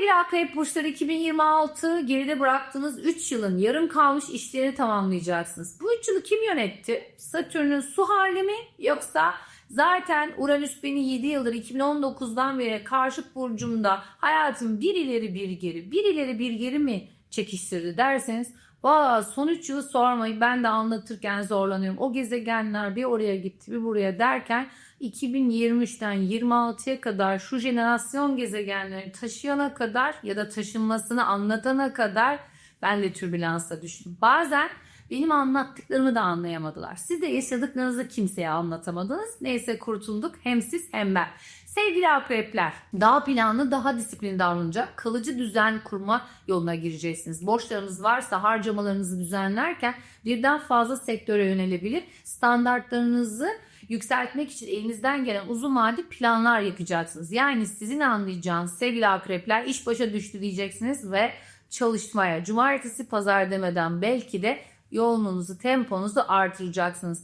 Sevgili akrep burçları 2026 geride bıraktığınız 3 yılın yarım kalmış işlerini tamamlayacaksınız. Bu 3 yılı kim yönetti? Satürn'ün su hali mi yoksa zaten Uranüs beni 7 yıldır 2019'dan beri karşı burcumda hayatım bir ileri bir geri bir ileri bir geri mi çekiştirdi derseniz Valla son 3 yılı sormayın ben de anlatırken zorlanıyorum. O gezegenler bir oraya gitti bir buraya derken 2023'ten 26'ya kadar şu jenerasyon gezegenleri taşıyana kadar ya da taşınmasını anlatana kadar ben de türbülansa düştüm. Bazen benim anlattıklarımı da anlayamadılar. Siz de yaşadıklarınızı kimseye anlatamadınız. Neyse kurtulduk hem siz hem ben. Sevgili akrepler, daha planlı, daha disiplinli davranacak, kalıcı düzen kurma yoluna gireceksiniz. Borçlarınız varsa harcamalarınızı düzenlerken birden fazla sektöre yönelebilir. Standartlarınızı yükseltmek için elinizden gelen uzun vadeli planlar yapacaksınız. Yani sizin anlayacağınız sevgili akrepler iş başa düştü diyeceksiniz ve çalışmaya cumartesi pazar demeden belki de yoğunluğunuzu, temponuzu artıracaksınız.